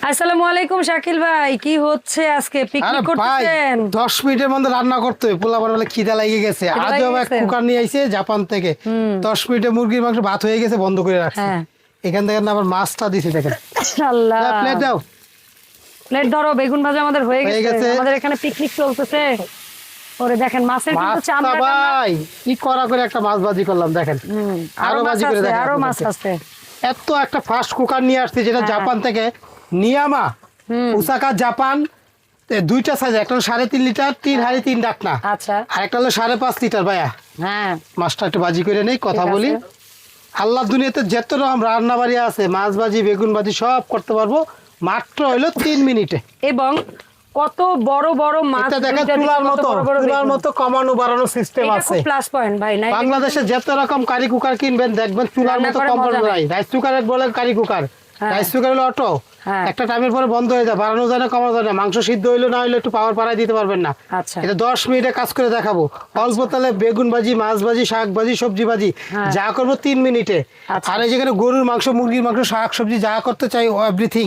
আসসালামু আলাইকুম শাকিল ভাই কি হচ্ছে আজকে? পিকনিক করতেছেন? দশ মিনিটের মধ্যে রান্না করতে পোলা বলে খিদা গেছে। খিদা আজও এক কুকার নিয়ে আইছে জাপান থেকে। দশ মিনিটে মুরগির মাংস ভাত হয়ে গেছে বন্ধ করে রাখছে। হ্যাঁ। এখান থেকে আবার মাছটা দিছে দেখেন। আল্লাহ প্লেট দাও। প্লেট ধরো বেগুন ভাজা আমাদের হয়ে গেছে। আমাদের এখানে পিকনিক চলতেছে। ওরে দেখেন মাছের কিন্তু না- ভাই কি করা করে একটা মাছ ভাজি করলাম দেখেন। আরও ভাজি করে দেখেন আরও মাছ আছে। এত একটা ফাস্ট কুকার নিয়ে আসছে যেটা হ্যাঁ। জাপান থেকে নিয়ামা। ওসাকা জাপান দুইটা সাইজ একটা হলো সাড়ে তিন লিটার তিন হাড়ি তিন ডাকনা। আচ্ছা। আর একটা হলো সাড়ে পাঁচ লিটার ভাইয়া। হ্যাঁ। মাছটা একটু বাজি করে নেই কথা বলি। আল্লাহ দুনিয়াতে যত রকম রান্না বাড়ি আছে মাছ ভাজি বেগুন ভাজি সব করতে পারব। মাত্র হইল তিন মিনিটে। এবং কত বড় বড় মাছ দেখেন দুইটা চুলার মতো বেগুন। মতো কমানো বাড়ানো সিস্টেম আছে। প্লাস পয়েন্ট ভাই নাই বাংলাদেশে যত রকম কারি কুকার কিনবেন দেখবেন রান্না মতো কমানো নাই। রাইস কুকার বলে কারি কুকার। রাইস কুকার হলো অটো হ্যাঁ। একটা টাইমের পরে বন্ধ হয়ে যায় বাড়ানো যায় না কমানো যায় না। মাংস সিদ্ধ হইল না হইলে একটু পাওয়ার পাড়ায় দিতে পারবেন না। আচ্ছা। এটা দশ মিনিটে কাজ করে দেখাবো। অল্প তাহলে বেগুন ভাজি মাছ ভাজি শাক ভাজি সবজি ভাজি হ্যাঁ। যা করব তিন মিনিটে। আচ্ছা। আর এই যেখানে গরুর মাংস মুরগির মাংস শাক সবজি যা করতে চাই এভরিথিং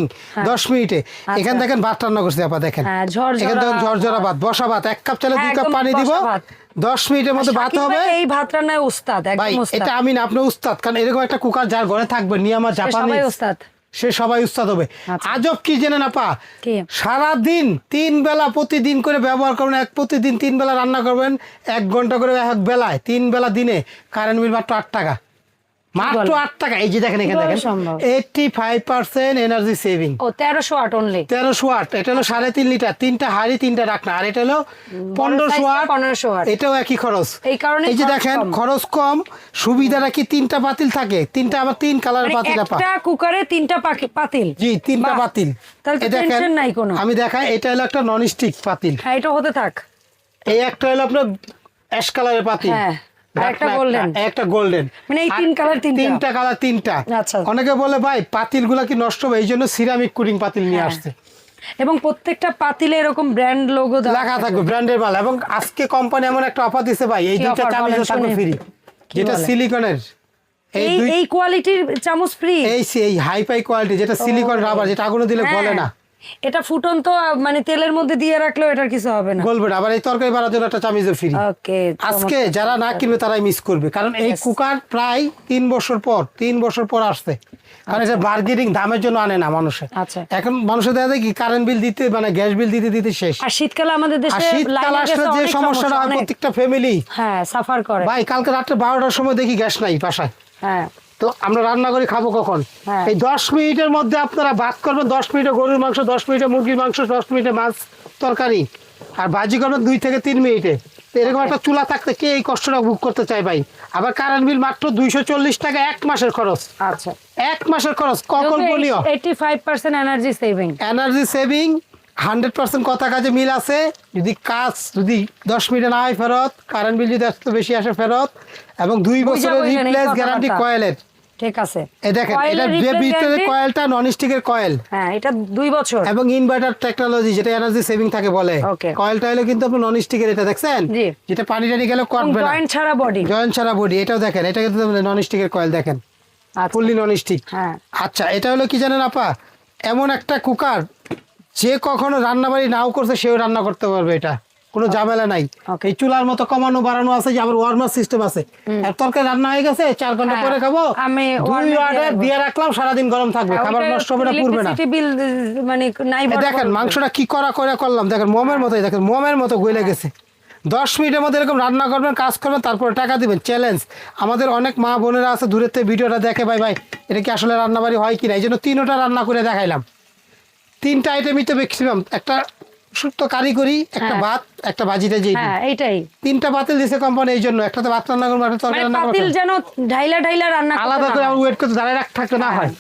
দশ মিনিটে। এখান দেখেন ভাত রান্না করছে আপা দেখেন। হ্যাঁ, ঝরঝরা এখান দেখেন ঝরঝরা ভাত বসা ভাত এক কাপ চালে দুই হ্যাঁ, কাপ পানি দিব। দশ মিনিটের মধ্যে ভাত হবে। এই ভাত রান্নায় উস্তাদ ভাই এটা আমি না আপনি উস্তাদ কারণ এরকম একটা কুকার যার ঘরে থাকবে নিয়ে আমার জাপানি উস্তাদ। সে সবাই উস্তাদ হবে। আচ্ছা। আজব কি জেনে না পা? সারা দিন তিন বেলা প্রতিদিন করে ব্যবহার করবেন এক প্রতিদিন তিন বেলা রান্না করবেন এক ঘণ্টা করে এক বেলায় তিন বেলা দিনে কারেন্ট বিল মাত্র আট টাকা। মাত্র বলেন? টাকা। এই যে দেখেন এখানে দেখেন। সম্ভব? Eighty five percent energy saving ও অনলি ওয়াট এটা হলো সাড়ে তিন লিটার। তিনটা হাড়ি তিনটা রাখনা আর এটা হলো পনেরোশো size টা ওয়াট 1500 ওয়াট। এটাও একই খরচ। এই কারণে এই যে দেখেন খরচ কম। সুবিধাটা কি তিনটা পাতিল থাকে? তিনটা আবার তিন কালার মানে পাতিল আপা। একটা কুকারে তিনটা পাতিল জি তিনটা পাতিল তাহলে নাই কোনো। আমি দেখাই এটা হলো একটা নন স্টিক পাতিল হ্যাঁ এটা হতে থাক। এই একটা হলো আপনার অ্যাশ কালারের পাতিল হ্যাঁ, একটা ঢাকনা একটা গোল্ডেন মানে এই তিন colour তিনটা। তিনটা কালার তিনটা। আচ্ছা। অনেকে বলে ভাই কি নষ্ট হবে? এই জন্য সিরামিক পাতিল নিয়ে হ্যাঁ। আসছে। এবং প্রত্যেকটা পাতিলে এরকম ব্র্যান্ড লোগো লেখা থাকবে ব্র্যান্ডের মাল। এবং আজকে কোম্পানি এমন একটা অফার দিছে ভাই এই কি দুইটা offer? থাকবে ফ্রি যেটা সিলিকনের এই এই কোয়ালিটির চামচ ফ্রি এই হাই ফাই কোয়ালিটি যেটা সিলিকন রাবার যেটা আগুনে দিলে হ্যাঁ। গলে না। এটা ফুটন্ত মানে তেলের মধ্যে দিয়ে রাখলেও এটার কিছু হবে না। গলবে না আবার এই তরকারি বাড়ার জন্য একটা চামিজও ফ্রি ওকে আজকে যারা না কিনবে তারাই মিস করবে কারণ এই কুকার প্রায় তিন বছর পর তিন বছর পর আসছে। কারণ এটা বার্গেনিং দামের জন্য আনে না মানুষে। আচ্ছা। এখন মানুষের দেখা যায় কি কারেন্ট বিল দিতে মানে গ্যাস বিল দিতে দিতে শেষ। আর শীতকালে আমাদের দেশে শীতকাল আসলে যে সমস্যাটা হয় প্রত্যেকটা ফ্যামিলি হ্যাঁ সাফার করে। ভাই কালকে রাত্রে বারোটার সময় দেখি গ্যাস নাই বাসায়। হ্যাঁ। তো আমরা রান্না করে খাব কখন? হ্যাঁ। এই দশ মিনিটের মধ্যে আপনারা ভাত করবেন দশ মিনিটে গরুর মাংস দশ মিনিটে মুরগির মাংস দশ মিনিটে মাছ তরকারি। আর ভাজি করবেন দুই থেকে তিন মিনিটে। এরকম একটা চুলা থাকতে কে এই কষ্টটা বুক করতে চায় ভাই? আবার কারেন্ট বিল মাত্র দুইশো চল্লিশ টাকা এক মাসের খরচ। আচ্ছা। এক মাসের খরচ কল্পনীয় eighty five percent energy saving energy saving hundred percent কথা কাজে মিল আছে। যদি কাজ যদি দশ মিনিটে না হয় ফেরত কারেন্ট বিল যদি এত বেশি আসে ফেরত এবং দুই বছরের রিপ্লেস গ্যারান্টি কয়েলের। ঠিক আছে। এই দেখেন এটা এর যে ভিতরে কয়েলটা নন স্টিকের কয়েল হ্যাঁ এটা বছর। এবং ইনভার্টার টেকনোলজি যেটা এনার্জি সেভিং থাকে বলে। কয়েলটা হলো কিন্তু নন স্টিকের এটা দেখছেন। যেটা পানি টানি গেলে কাটবে না। জয়েন্ট ছাড়া বডি জয়েন্ট ছাড়া বডি এটাও দেখেন এটা কিন্তু নন স্টিকের কয়েল দেখেন। ফুললি নন স্টিক হ্যাঁ। আচ্ছা এটা হলো কি জানেন আপা? এমন একটা কুকার যে কখনো রান্না বাড়ি নাও করছে সেও রান্না করতে পারবে এটা। কোনো ঝামেলা নাই। এই চুলার মতো কমানো বাড়ানো আছে যে আবার ওয়ার্মার সিস্টেম আছে। আর তরকারি রান্না হয়ে গেছে চার ঘণ্টা হ্যাঁ, পরে খাব আমি দুই warmer দিয়ে রাখলাম সারাদিন গরম থাকবে খাবার নষ্ট হবে না পুড়বে না। মানে নাই দেখেন মাংসটা কি করা করে করলাম দেখেন মোমের মতোই দেখেন মোমের মতো গলে গেছে। দশ মিনিটের মধ্যে এরকম রান্না করবেন কাজ করবেন তারপরে টাকা দিবেন চ্যালেঞ্জ আমাদের অনেক মা বোনেরা আছে দূরের থেকে ভিডিওটা দেখে ভাই ভাই এটা কি আসলে রান্নাবাড়ি হয় কিনা? এই জন্য তিনোটা রান্না করে দেখাইলাম। তিনটা আইটেমই তো ম্যাক্সিমাম একটা সুস্থ কারিগরি একটা হ্যাঁ। ভাত একটা ভাজিটা যে হ্যাঁ এইটাই। তিনটা বাতিল দিছে কোম্পানি এই জন্য একটাতে ভাত রান্না করব একটা তরকারি মানে রান্না করব। যেন ঢাইলা ঢাইলা রান্না আলাদা করে হয়। ওয়েট করতে দাঁড়ায় থাকতে না হয়।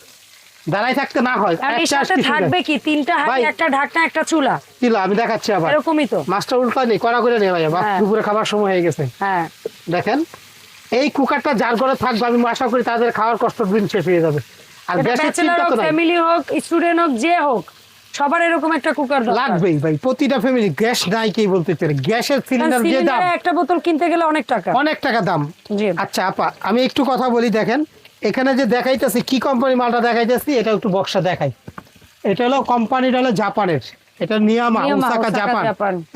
দাঁড়ায় থাকতে না হয়। একটা থাকবে কি? তিনটা হাঁড়ি একটা ঢাকনা একটা চুলা। ছিল আমি দেখাচ্ছি আবার। এরকমই তো। মাছটা উল্টা নেই কড়া করে নেই ভাই হ্যাঁ। দুপুরে খাবার সময় হয়ে গেছে। হ্যাঁ। দেখেন এই কুকারটা যার ঘরে থাকবে আমি আশা করি তাদের খাওয়ার কষ্ট দিন শেষ হয়ে যাবে। আর গ্যাসের চিন্তা তো ফ্যামিলি হোক স্টুডেন্ট হোক যে হোক সবার এরকম একটা কুকার লাগবেই ভাই প্রতিটা ফ্যামিলি গ্যাস নাই কি বলতে চাই। গ্যাসের সিলিন্ডার যে দাম। একটা বোতল কিনতে গেলে অনেক টাকা। অনেক টাকা দাম। আচ্ছা আপা আমি একটু কথা বলি দেখেন। এখানে যে দেখাইতেছি কি কোম্পানি মালটা দেখাইতেছি এটা একটু বক্সা দেখাই। এটা হলো কোম্পানিটা হলো জাপানের। এটা নিয়ামা ওসাকা জাপান।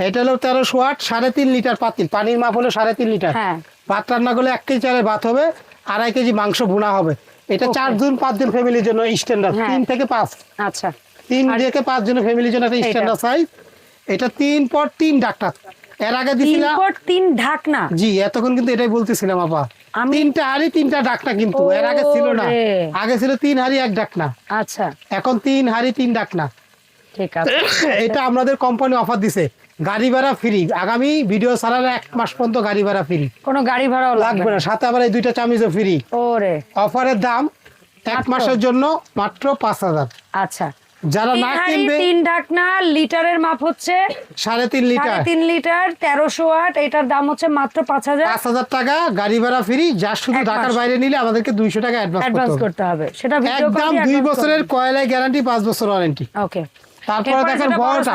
এটা হলো তেরোশো ওয়াট সাড়ে তিন লিটার পাতিল। পানির মাপ হলো সাড়ে তিন লিটার। হ্যাঁ। ভাত রান্না করলে এক কেজি চালের ভাত হবে আড়াই কেজি মাংস বোনা হবে। এটা. চারজন পাঁচজন ফ্যামিলির জন্য স্ট্যান্ডার্ড। তিন থেকে পাঁচ। আচ্ছা। তিন থেকে পাঁচ জনের ফ্যামিলির জন্য একটা স্ট্যান্ডার্ড সাইজ এটা তিন পর তিন ডাক্তার এর আগে তিন দিছিলাম পট তিন ঢাকনা। জি এতক্ষণ কিন্তু এটাই বলতেছিলাম আপা। তিনটা হাড়ি তিনটা ডাকনা কিন্তু। এর আগে ছিল না। আগে ছিল তিন হাড়ি এক ডাকনা। আচ্ছা। এখন তিন হাড়ি তিন ডাকনা। ঠিক আছে। এটা আমাদের কোম্পানি অফার দিছে। গাড়ি ভাড়া ফ্রি আগামী ভিডিও ছাড়ালে এক মাস পর্যন্ত গাড়ি ভাড়া ফ্রি কোনো গাড়ি ভাড়াও লাগবে না। সাথে আবার এই দুইটা চামিজও ফ্রি ওরে। অফারের দাম এক মাসের জন্য মাত্র পাঁচ হাজার। আচ্ছা। যারা না কিনবে তিন ঢাকনা লিটারের মাপ হচ্ছে সাড়ে তিন লিটার। তিন লিটার তেরোশো ওয়াট এটার দাম হচ্ছে মাত্র পাঁচ হাজার। পাঁচ হাজার টাকা গাড়ি ভাড়া ফ্রি যা শুধু ঢাকার বাইরে নিলে আমাদেরকে দুইশো টাকা অ্যাডভান্স করতে হবে। সেটা ভিডিও একদম দুই বছরের কয়লায় গ্যারান্টি পাঁচ বছর ওয়ারেন্টি ওকে তারপরে দেখেন বড়টা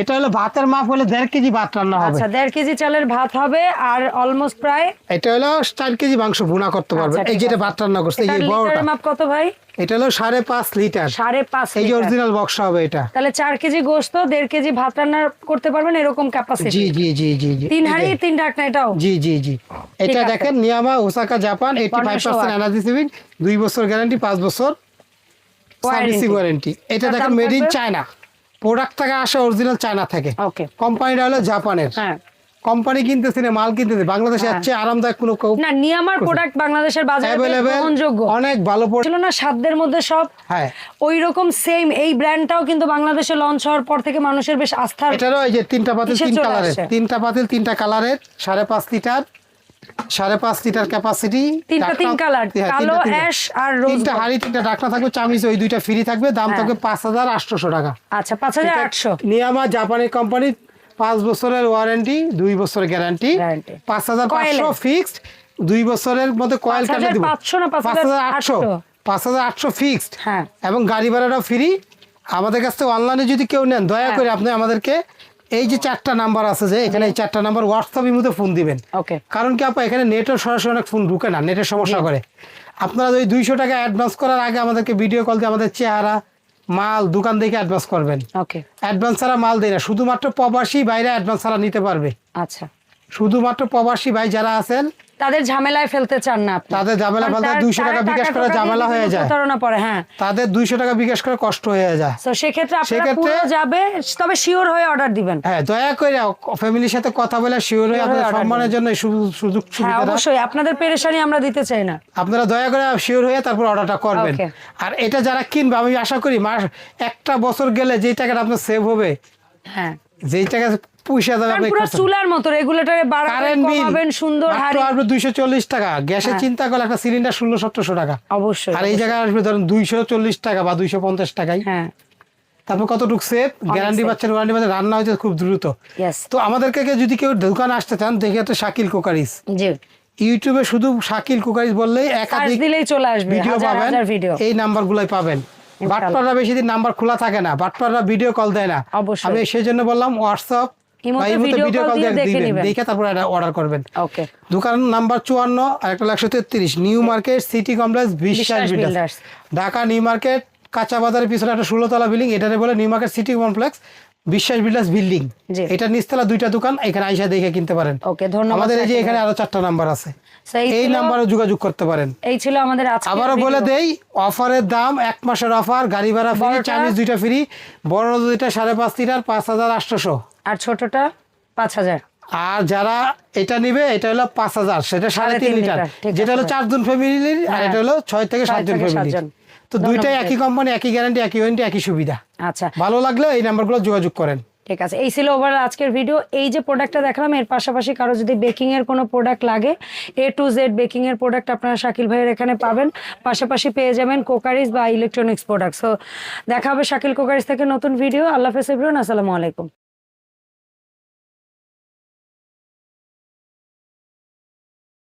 এটা হলো ভাতের মাপ হলে দেড় কেজি ভাত রান্না হবে। আচ্ছা দেড় কেজি চালের ভাত হবে আর অলমোস্ট প্রায় এটা হলো চার কেজি মাংস ভুনা করতে পারবে। আচ্ছা, এই যেটা ভাত রান্না করছে এই বড়টা। মাপ কত ভাই? এটা হলো সাড়ে পাঁচ লিটার সাড়ে পাঁচ এই যে অরিজিনাল বক্স হবে এটা। তাহলে চার কেজি গোস্ত দেড় কেজি ভাত রান্না করতে পারবেন এরকম ক্যাপাসিটি জি জি জি জি জি। তিন হাঁড়ি। তিন ঢাকনা এটাও? জি জি জি। এটা দেখেন নিয়ামা Osaka Japan eighty five percent. Energy saving দুই বছর গ্যারান্টি পাঁচ বছর সার্ভিসিং ওয়ারেন্টি এটা দেখেন মেড ইন চায়না প্রোডাক্ট থেকে আসে অরিজিনাল চায়না থেকে। ওকে কোম্পানিটা হলো জাপানের হ্যাঁ। কোম্পানি কিনতেছে না মাল কিনতেছে। বাংলাদেশে হ্যাঁ। হচ্ছে আরামদায়ক কোনো না নিয়ামার প্রোডাক্ট বাংলাদেশের বাজারে গ্রহণযোগ্য। অনেক ভালো ছিল না সাধ্যের মধ্যে সব। হ্যাঁ। ওই রকম সেম এই ব্র্যান্ডটাও কিন্তু বাংলাদেশে লঞ্চ হওয়ার পর থেকে মানুষের বেশ আস্থা এটারও এই যে তিনটা পাতিল তিন কালারের তিনটা পাতিল তিনটা কালারের সাড়ে পাঁচ লিটার। সাড়ে পাঁচ লিটার ক্যাপাসিটি তিনটা তিন কালার কালো অ্যাশ আর রোজ তিনটা হাড়ি তিনটা ডাকনা থাকবে চামিচ ওই দুইটা ফ্রি থাকবে দাম হ্যাঁ। থাকবে পাঁচ হাজার আটশোশো টাকা। আচ্ছা পাঁচ হাজার আটশো। নিয়ামা জাপানি কোম্পানি পাঁচ বছরের ওয়ারেন্টি দুই বছরের গ্যারান্টি পাঁচ হাজার পাঁচশো ফিক্সড দুই বছরের মধ্যে কয়েল কাটে দিব। 5,500 না পাঁচ হাজার আটশো। পাঁচ হাজার আটশো ফিক্সড হ্যাঁ। এবং গাড়ি ভাড়াটাও ফ্রি আমাদের কাছ থেকে অনলাইনে যদি কেউ নেন দয়া হ্যাঁ। করে আপনি আমাদেরকে এই যে চারটা নাম্বার আছে যে এখানে এই চারটা নাম্বার হোয়াটসঅ্যাপ ইমুতে ফোন দিবেন। ওকে কারণ কি আপা এখানে নেটের সরাসরি অনেক ফোন ঢুকে না নেটের সমস্যা করে। আপনারা ওই দুইশো টাকা অ্যাডভান্স করার আগে আমাদেরকে ভিডিও কল দিয়ে আমাদের চেহারা মাল দোকান দেখে অ্যাডভান্স করবেন। ওকে অ্যাডভান্স ছাড়া মাল দেয় না শুধুমাত্র প্রবাসী বাইরে অ্যাডভান্স ছাড়া নিতে পারবে। আচ্ছা। শুধুমাত্র প্রবাসী ভাই যারা আছেন তাদের ঝামেলায় ফেলতে চান না আপনি। তাদের ঝামেলা ফেলতে তার- 200 টাকা বিকাশ করে ঝামেলা হয়ে যায়। প্রতারণা পড়ে হ্যাঁ। তাদের দুইশো টাকা বিকাশ করে কষ্ট হয়ে যায়। তো সেক্ষেত্রে আপনারা পুরো যাবে তবে শিওর হয়ে অর্ডার দিবেন। হ্যাঁ দয়া করে ফ্যামিলির সাথে কথা বলে শিওর হয়ে আপনাদের সম্মানের জন্য সুযোগ সুযোগ হ্যাঁ অবশ্যই। আপনাদের পেরেশানি আমরা দিতে চাই না। আপনারা দয়া করে শিওর হয়ে তারপর অর্ডারটা করবেন। আর এটা যারা কিনবে আমি আশা করি মাস একটা বছর গেলে যেই টাকাটা আপনার সেভ হবে হ্যাঁ। যেই টাকা পয়সা দেবে আপনি পুরো চুলার মতো রেগুলেটরে বাড়াবেন কমাবেন সুন্দর হাড়ি। আসবে দুইশো চল্লিশ টাকা। গ্যাসের হ্যাঁ। চিন্তা করলে একটা সিলিন্ডার ষোলো সতেরোশো টাকা। অবশ্যই আর এই জায়গায় আসবে ধরেন দুইশো চল্লিশ টাকা বা দুইশো পঞ্চাশ টাকায়। হ্যাঁ। তারপর কতটুকু গ্যারান্টি safe। পাচ্ছেন ওয়ারেন্টি পাচ্ছেন রান্না হয়েছে খুব দ্রুত। তো আমাদেরকে যদি কেউ দোকানে আসতে চান দেখে তো শাকিল কুকারিস। জি। ইউটিউবে শুধু শাকিল কুকারিস বললেই একাধিক দিলেই চলে আসবে ভিডিও পাবেন। এই নাম্বারগুলোই পাবেন। বাটপাররা বেশি দিন নাম্বার খোলা থাকে না বাটপাররা ভিডিও কল দেয় না। অবশ্যই। আমি সেই জন্য বললাম হোয়াটসঅ্যাপ ভিডিও call কল দিয়ে দেখে দিবেন নিবেন। দেখে তারপর অর্ডার করবেন। ওকে দোকান নাম্বার চুয়ান্ন আর একটা একশো তেত্রিশ new market city complex Biswas Biswas builders builders. Dhaka new market কাঁচা বাজারের পিছনে একটা ষোলোতলা বিল্ডিং এটাতে বলে new market city complex Biswas builders building এটা নিচতলা দুইটা দোকান এখানে আইসা দেখে কিনতে পারেন। ওকে ধন্যবাদ আমাদের এই যে এখানে আরও চারটা নাম্বার আছে। এই নাম্বারে যোগাযোগ করতে পারেন। এই ছিল আমাদের আজকে আবারও বলে দেই অফারের দাম এক মাসের অফার গাড়ি ভাড়া ফ্রি? চাইনিজ দুইটা ফ্রি বড় দুইটা সাড়ে পাঁচ লিটার পাঁচ হাজার আটশোশো আর ছোটটা পাঁচ হাজার। আর যারা এটা নিবে এটা হলো পাঁচ হাজার সেটা সাড়ে তিন লিটার। যেটা হলো। চারজন ফ্যামিলির আর হ্যাঁ। এটা হলো ছয় থেকে সাতজন ফ্যামিলি। তো দুইটাই একই কোম্পানি একই গ্যারান্টি একই ওয়ারেন্টি একই সুবিধা। আচ্ছা। ভালো লাগলে এই নাম্বারগুলো যোগাযোগ করেন। ঠিক আছে এই ছিল ওভারঅল আজকের ভিডিও এই যে প্রোডাক্টটা দেখালাম এর পাশাপাশি কারও যদি বেকিং এর কোনো প্রোডাক্ট লাগে এ টু জেড বেকিং এর প্রোডাক্ট আপনারা শাকিল ভাইয়ের এখানে পাবেন। পাশাপাশি পেয়ে যাবেন কোকারিজ বা ইলেকট্রনিক্স প্রোডাক্ট সো দেখা হবে শাকিল কোকারিজ থেকে নতুন ভিডিও আল্লাহ হাফেজ আসসালামু আলাইকুম।